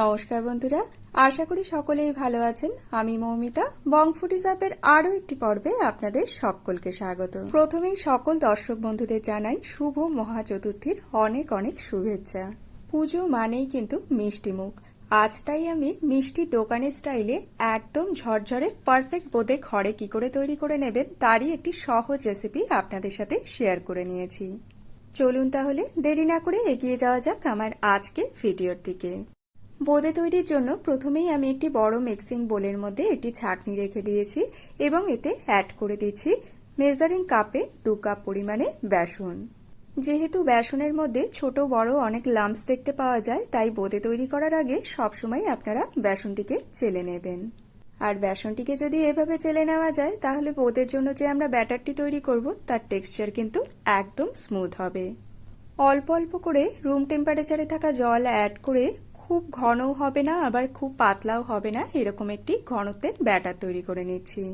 নমস্কার বন্ধুরা, আশা করি সকলেই ভালো আছেন। আমি মৌমিতা বংফুটি অ্যাপের আরও একটি পর্বে আপনাদের সকলকে স্বাগত। প্রথমেই সকল দর্শক বন্ধুদের জানাই শুভ মহা চতুর্থীর অনেক অনেক শুভেচ্ছা। পুজো মানেই কিন্তু মিষ্টি মুখ। আজ তাই আমি মিষ্টির দোকানের স্টাইলে একদম ঝরঝরে পারফেক্ট বোঁদে ঘরে কি করে তৈরি করে নেবেন তারই একটি সহজ রেসিপি আপনাদের সাথে শেয়ার করে নিয়েছি। চলুন তাহলে দেরি না করে এগিয়ে যাওয়া যাক আমার আজকের ভিডিওর দিকে। বোঁদে তৈরির জন্য প্রথমেই আমি একটি বড় মিক্সিং বোলের মধ্যে একটি ছাঁকনি রেখে দিয়েছি এবং এতে অ্যাড করে দিচ্ছি মেজারিং কাপে দু কাপ পরিমাণে বেসন। যেহেতু বেসনের মধ্যে ছোট, বড় অনেক লাম্পস দেখতে পাওয়া যায়, তাই বোঁদে তৈরি করার আগে সবসময় আপনারা বেসনটিকে চেলে নেবেন। আর বেসনটিকে যদি এভাবে চেলে নেওয়া যায়, তাহলে বোঁদের জন্য যে আমরা ব্যাটারটি তৈরি করব, তার টেক্সচার কিন্তু একদম স্মুথ হবে। অল্প অল্প করে রুম টেম্পারেচারে থাকা জল অ্যাড করে খুব ঘনও হবে না, আবার খুব পাতলাও হবে না, এরকম একটি ঘনত্বের ব্যাটার তৈরি করে নিচ্ছি।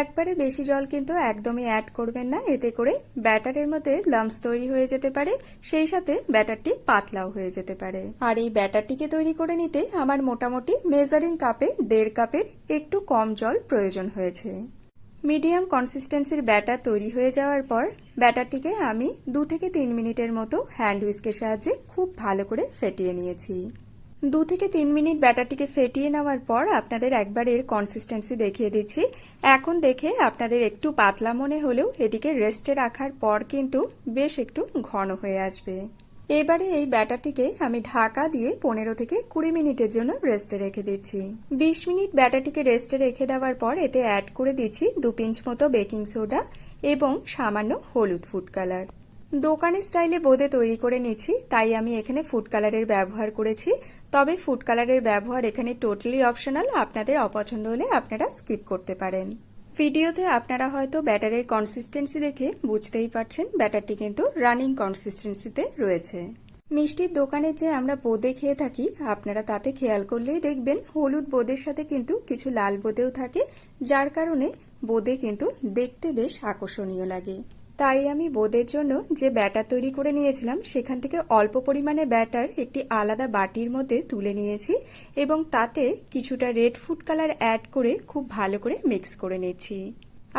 একবারে বেশি জল কিন্তু একদমই অ্যাড করবেন না, এতে করে ব্যাটারের মধ্যে লাম্পস তৈরি হয়ে যেতে পারে, সেই সাথে ব্যাটারটি পাতলাও হয়ে যেতে পারে। আর এই ব্যাটারটিকে তৈরি করে নিতে আমার মোটামুটি মেজারিং কাপে দেড় কাপের একটু কম জল প্রয়োজন হয়েছে। মিডিয়াম কনসিস্টেন্সির ব্যাটার তৈরি হয়ে যাওয়ার পর ব্যাটারটিকে আমি দু থেকে তিন মিনিটের মতো হ্যান্ড উইস্কের সাহায্যে খুব ভালো করে ফেটিয়ে নিয়েছি। দু থেকে তিন মিনিট ব্যাটারটিকে ফেটিয়ে নেওয়ার পর আপনাদের একবার এর কনসিস্টেন্সি দেখিয়ে দিচ্ছি। এখন দেখে আপনাদের একটু পাতলা মনে হলেও এটিকে রেস্টে রাখার পর কিন্তু বেশ একটু ঘন হয়ে আসবে। এবারে এই ব্যাটারটিকে আমি ঢাকা দিয়ে পনেরো থেকে কুড়ি মিনিটের জন্য রেস্টে রেখে দিচ্ছি। বিশ মিনিট ব্যাটারটিকে রেস্টে রেখে দেওয়ার পর এতে অ্যাড করে দিচ্ছি দু পিঞ্চ মতো বেকিং সোডা এবং সামান্য হলুদ ফুড কালার দোকানের স্টাইলে বোঁদে তৈরি করে নিচ্ছি, তাই আমি এখানে ফুড কালারের ব্যবহার করেছি। তবে ফুড কালারের ব্যবহার এখানে টোটালি অপশনাল আপনাদের অপছন্দ হলে আপনারা স্কিপ করতে পারেন। ভিডিওতে আপনারা হয়তো ব্যাটারের কনসিস্টেন্সি দেখে বুঝতেই পারছেন, ব্যাটারটি কিন্তু রানিং কনসিস্টেন্সিতে রয়েছে। মিষ্টির দোকানে যে আমরা বোঁদে খেয়ে থাকি, আপনারা তাতে খেয়াল করলেই দেখবেন হলুদ বোঁদের সাথে কিন্তু কিছু লাল বোঁদেও থাকে, যার কারণে বোঁদে কিন্তু দেখতে বেশ আকর্ষণীয় লাগে। তাই আমি বোঁদের জন্য যে ব্যাটার তৈরি করে নিয়েছিলাম, সেখান থেকে অল্প পরিমাণে ব্যাটার একটি আলাদা বাটির মধ্যে তুলে নিয়েছি এবং তাতে কিছুটা রেড ফুড কালার অ্যাড করে খুব ভালো করে মিক্স করে নিচ্ছি।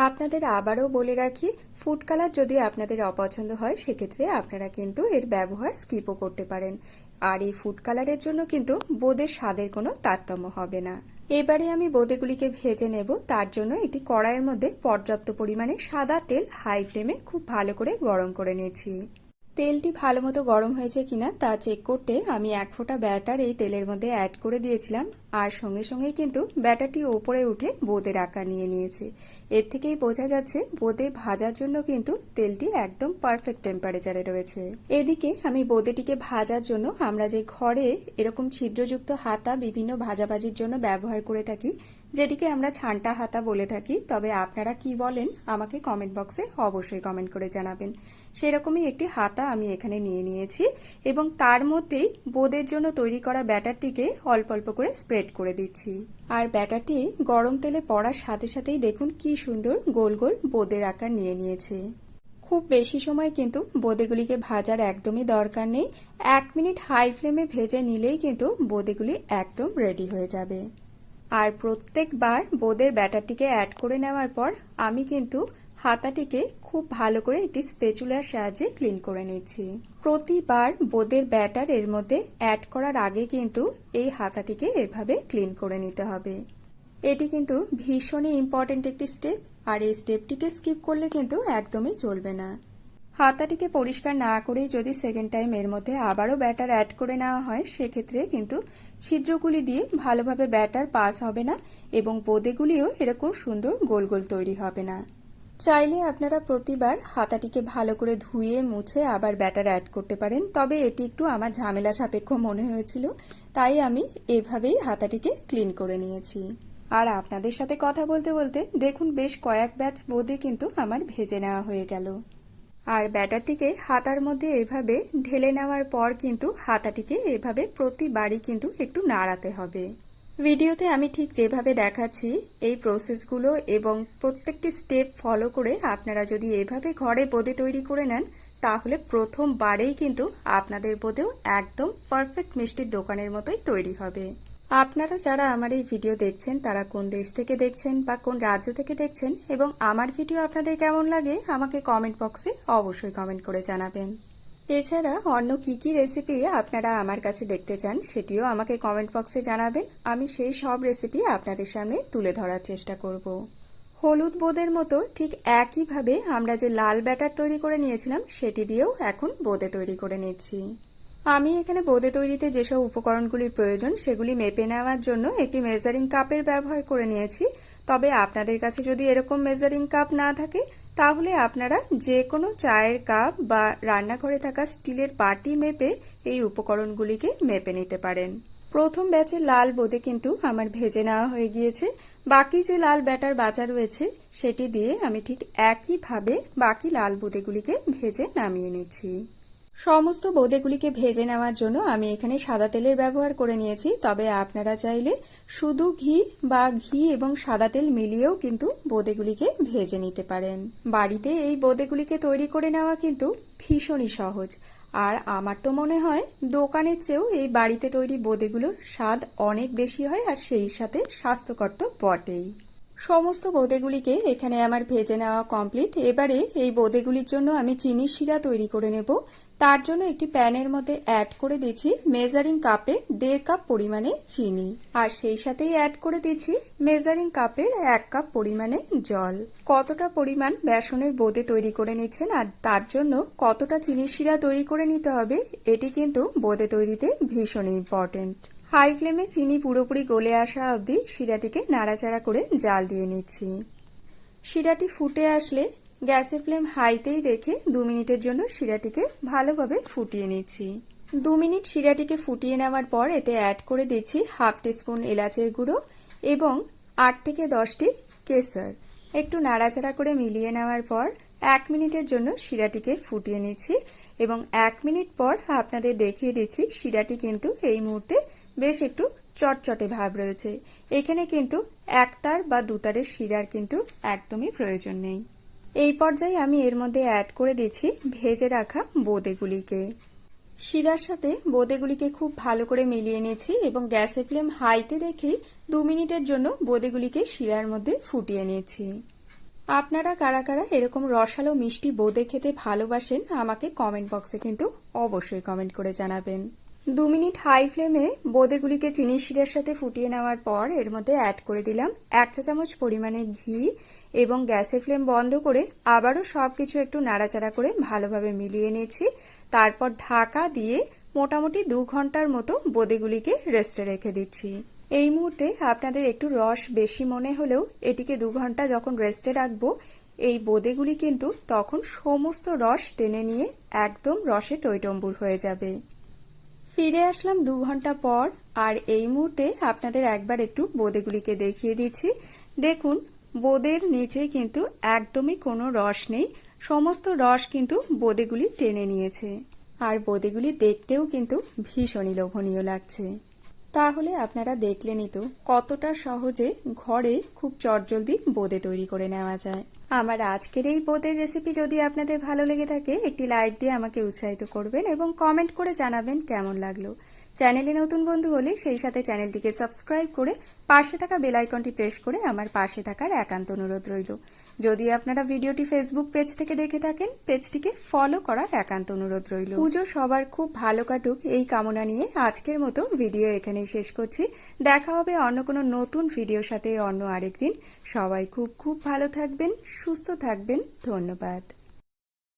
আপনাদের আবারও বলে রাখি, ফুড কালার যদি আপনাদের অপছন্দ হয়, সেক্ষেত্রে আপনারা কিন্তু এর ব্যবহার স্কিপও করতে পারেন। আর এই ফুড কালারের জন্য কিন্তু বোঁদের স্বাদের কোনো তারতম্য হবে না। এবারে আমি বোঁদেগুলিকে ভেজে নেব। তার জন্য এটি কড়াইয়ের মধ্যে পর্যাপ্ত পরিমাণে সাদা তেল হাই ফ্লেমে খুব ভালো করে গরম করে নিয়েছি। তেলটি ভালো মতো গরম হয়েছে কিনা তা চেক করতে আমি এক ফোঁটা ব্যাটার এই তেলের মধ্যে অ্যাড করে দিয়েছিলাম। আর সঙ্গে সঙ্গেই কিন্তু ব্যাটারটি ওপরে উঠে বোঁদের আকার নিয়ে নিয়েছে। এর থেকেই বোঝা যাচ্ছে বোঁদে ভাজার জন্য কিন্তু তেলটি একদম পারফেক্ট টেম্পারেচারে রয়েছে। এদিকে আমি বোঁদেটিকে ভাজার জন্য আমরা যে ঘরে এরকম ছিদ্রযুক্ত হাতা বিভিন্ন ভাজাভাজির জন্য ব্যবহার করে থাকি যেটিকে আমরা ছানটা হাতা বলে থাকি, তবে আপনারা কি বলেন, আমাকে কমেন্ট বক্সে অবশ্যই কমেন্ট করে জানাবেন। সেরকমই একটি হাতা আমি এখানে নিয়ে নিয়েছি এবং তার মধ্যেই বোদের জন্য তৈরি করা ব্যাটারটিকে অল্প অল্প করে স্প্রেড করে দিচ্ছি। আর ব্যাটারটি গরম তেলে পড়ার সাথে সাথেই দেখুন কি সুন্দর গোল গোল বোদের আকার নিয়ে নিয়েছে। খুব বেশি সময় কিন্তু বোঁদেগুলিকে ভাজার একদমই দরকার নেই। এক মিনিট হাই ফ্লেমে ভেজে নিলেই কিন্তু বোঁদেগুলি একদম রেডি হয়ে যাবে। আর প্রত্যেকবার বোঁদের ব্যাটারটিকে অ্যাড করে নেওয়ার পর আমি কিন্তু হাতাটিকে খুব ভালো করে একটি স্পেচুলার সাহায্যে ক্লিন করে নিচ্ছি। প্রতিবার বোঁদের ব্যাটার এর মধ্যে অ্যাড করার আগে কিন্তু এই হাতাটিকে এভাবে ক্লিন করে নিতে হবে। এটি কিন্তু ভীষণই ইম্পর্টেন্ট একটি স্টেপ আর এই স্টেপটিকে স্কিপ করলে কিন্তু একদমই চলবে না। হাতাটিকে পরিষ্কার না করেই যদি সেকেন্ড টাইম এর মধ্যে আবারও ব্যাটার অ্যাড করে নেওয়া হয়, সেক্ষেত্রে কিন্তু ছিদ্রগুলি দিয়ে ভালোভাবে ব্যাটার পাস হবে না এবং বোঁদেগুলিও এরকম সুন্দর গোল গোল তৈরি হবে না। চাইলে আপনারা প্রতিবার হাতাটিকে ভালো করে ধুয়ে, মুছে আবার ব্যাটার অ্যাড করতে পারেন। তবে এটি একটু আমার ঝামেলা সাপেক্ষ মনে হয়েছিল, তাই আমি এভাবেই হাতাটিকে ক্লিন করে নিয়েছি। আর আপনাদের সাথে কথা বলতে বলতে দেখুন, বেশ কয়েক ব্যাচ বোঁদে কিন্তু আমার ভেজে নেওয়া হয়ে গেল। আর ব্যাটারটিকে হাতার মধ্যে এভাবে ঢেলে নেওয়ার পর কিন্তু হাতাটিকে এভাবে প্রতিবারই কিন্তু একটু নাড়াতে হবে। ভিডিওতে আমি ঠিক যেভাবে দেখাচ্ছি, এই প্রসেসগুলো এবং প্রত্যেকটি স্টেপ ফলো করে আপনারা যদি এভাবে ঘরে বোঁদে তৈরি করে নেন, তাহলে প্রথমবারেই কিন্তু আপনাদের বোধেও একদম পারফেক্ট মিষ্টির দোকানের মতোই তৈরি হবে। আপনারা যারা আমার এই ভিডিও দেখছেন, তারা কোন দেশ থেকে দেখছেন বা কোন রাজ্য থেকে দেখছেন এবং আমার ভিডিও আপনাদের কেমন লাগে, আমাকে কমেন্ট বক্সে অবশ্যই কমেন্ট করে জানাবেন। এছাড়া অন্য কি কি রেসিপি আপনারা আমার কাছে দেখতে চান, সেটিও আমাকে কমেন্ট বক্সে জানাবেন। আমি সেই সব রেসিপি আপনাদের সামনে তুলে ধরার চেষ্টা করব। হলুদ বোঁদের মতো ঠিক একইভাবে আমরা যে লাল ব্যাটার তৈরি করে নিয়েছিলাম, সেটি দিয়েও এখন বোঁদে তৈরি করে নিচ্ছি। আমি এখানে বোঁদে তৈরিতে যেসব উপকরণগুলির প্রয়োজন, সেগুলি মেপে নেওয়ার জন্য একটি মেজারিং কাপের ব্যবহার করে নিয়েছি। তবে আপনাদের কাছে যদি এরকম মেজারিং কাপ না থাকে, তাহলে আপনারা যে কোনো চায়ের কাপ বা রান্নাঘরে থাকা স্টিলের বাটি মেপে এই উপকরণগুলিকে মেপে নিতে পারেন। প্রথম ব্যাচের লাল বোঁদে কিন্তু আমার ভেজে নেওয়া হয়ে গিয়েছে। বাকি যে লাল ব্যাটার বাঁচা রয়েছে, সেটি দিয়ে আমি ঠিক একইভাবে বাকি লাল বোঁদেগুলিকে ভেজে নামিয়ে নিচ্ছি। সমস্ত বোঁদেগুলিকে ভেজে নেওয়ার জন্য আমি এখানে সাদা তেলের ব্যবহার করে নিয়েছি, তবে আপনারা চাইলে শুধু ঘি বা ঘি এবং সাদা তেল মিলিয়েও কিন্তু বোঁদেগুলিকে ভেজে নিতে পারেন। বাড়িতে এই বোঁদেগুলিকে তৈরি করে নেওয়া কিন্তু ভীষণই সহজ। আর আমার তো মনে হয়, দোকানের চেয়েও এই বাড়িতে তৈরি বোঁদেগুলোর স্বাদ অনেক বেশি হয় আর সেই সাথে স্বাস্থ্যকর তো বটেই। সমস্ত বোঁদেগুলিকে এখানে আমার ভেজে নেওয়া কমপ্লিট এবারে এই বোঁদেগুলির জন্য আমি চিনি শিরা তৈরি করে নেব তার জন্য একটি প্যানের মধ্যে অ্যাড করে দিচ্ছি মেজারিং কাপে দেড় কাপ পরিমাণে চিনি। আর সেই সাথেই অ্যাড করে দিচ্ছি মেজারিং কাপের এক কাপ পরিমাণে জল। কতটা পরিমাণ বেসনের বোঁদে তৈরি করে নিচ্ছেন আর তার জন্য কতটা চিনি শিরা তৈরি করে নিতে হবে, এটি কিন্তু বোঁদে তৈরিতে ভীষণ ইম্পর্টেন্ট হাই ফ্লেমে চিনি পুরোপুরি গলে আসা অবধি শিরাটিকে নাড়াচাড়া করে জাল দিয়ে নিচ্ছি। শিরাটি ফুটে আসলে গ্যাসের ফ্লেম হাইতেই রেখে দু মিনিটের জন্য শিরাটিকে ভালোভাবে ফুটিয়ে নিচ্ছি। দু মিনিট শিরাটিকে ফুটিয়ে নেওয়ার পর এতে অ্যাড করে দিচ্ছি হাফ টিস্পুন এলাচের গুঁড়ো এবং আট থেকে দশটি কেসার একটু নাড়াচাড়া করে মিলিয়ে নেওয়ার পর এক মিনিটের জন্য শিরাটিকে ফুটিয়ে নিচ্ছি এবং এক মিনিট পর আপনাদের দেখিয়ে দিচ্ছি শিরাটি কিন্তু এই মুহূর্তে বেশ একটু চটচটে ভাব রয়েছে। এখানে কিন্তু একতার বা দুতারের শিরার কিন্তু একদমই প্রয়োজন নেই। এই পর্যায়ে আমি এর মধ্যে অ্যাড করে দিচ্ছি ভেজে রাখা বোঁদেগুলিকে। শিরার সাথে বোঁদেগুলিকে খুব ভালো করে মিলিয়ে নিয়েছি এবং গ্যাসের ফ্লেম হাইতে রেখেই দু মিনিটের জন্য বোঁদেগুলিকে শিরার মধ্যে ফুটিয়ে নিয়েছি। আপনারা কারা কারা এরকম রসালো মিষ্টি বোঁদে খেতে ভালোবাসেন, আমাকে কমেন্ট বক্সে কিন্তু অবশ্যই কমেন্ট করে জানাবেন। দু মিনিট হাই ফ্লেমে বোঁদেগুলিকে চিনি শিরার সাথে ফুটিয়ে নেওয়ার পর এর মধ্যে অ্যাড করে দিলাম এক চা চামচ পরিমাণে ঘি এবং গ্যাসের ফ্লেম বন্ধ করে আবারও সব কিছু একটু নাড়াচাড়া করে ভালোভাবে মিলিয়ে নিয়েছি। তারপর ঢাকা দিয়ে মোটামুটি দু ঘণ্টার মতো বোঁদেগুলিকে রেস্টে রেখে দিচ্ছি। এই মুহূর্তে আপনাদের একটু রস বেশি মনে হলেও এটিকে দু ঘণ্টা যখন রেস্টে রাখব, এই বোঁদেগুলি কিন্তু তখন সমস্ত রস টেনে নিয়ে একদম রসে টইটম্বুর হয়ে যাবে। ফিরে আসলাম দু ঘণ্টা পর, আর এই মুহূর্তে আপনাদের একবার একটু বোদেগুলিকে দেখিয়ে দিচ্ছি। দেখুন, বোদের নিচে কিন্তু একদমই কোনো রস নেই। সমস্ত রস কিন্তু বোদেগুলি টেনে নিয়েছে। আর বোদেগুলি দেখতেও কিন্তু ভীষণই লোভনীয় লাগছে। তাহলে আপনারা দেখলেনই তো কতটা সহজে ঘরে খুব চটজলদি বোঁদে তৈরি করে নেওয়া যায়। আমার আজকের এই বোঁদের রেসিপি যদি আপনাদের ভালো লেগে থাকে, একটি লাইক দিয়ে আমাকে উৎসাহিত করবেন এবং কমেন্ট করে জানাবেন কেমন লাগল। চ্যানেলে নতুন বন্ধু হলে সেই সাথে চ্যানেলটিকে সাবস্ক্রাইব করে পাশে থাকা বেল আইকনটি প্রেস করে আমার পাশে থাকার একান্ত অনুরোধ রইল। যদি আপনারা ভিডিওটি ফেসবুক পেজ থেকে দেখে থাকেন পেজটিকে ফলো করার একান্ত অনুরোধ রইল। পুজো সবার খুব ভালো কাটুক, এই কামনা নিয়ে আজকের মতো ভিডিও এখানেই শেষ করছি। দেখা হবে অন্য কোনো নতুন ভিডিওর সাথে অন্য আরেকদিন। সবাই খুব খুব ভালো থাকবেন, সুস্থ থাকবেন। ধন্যবাদ।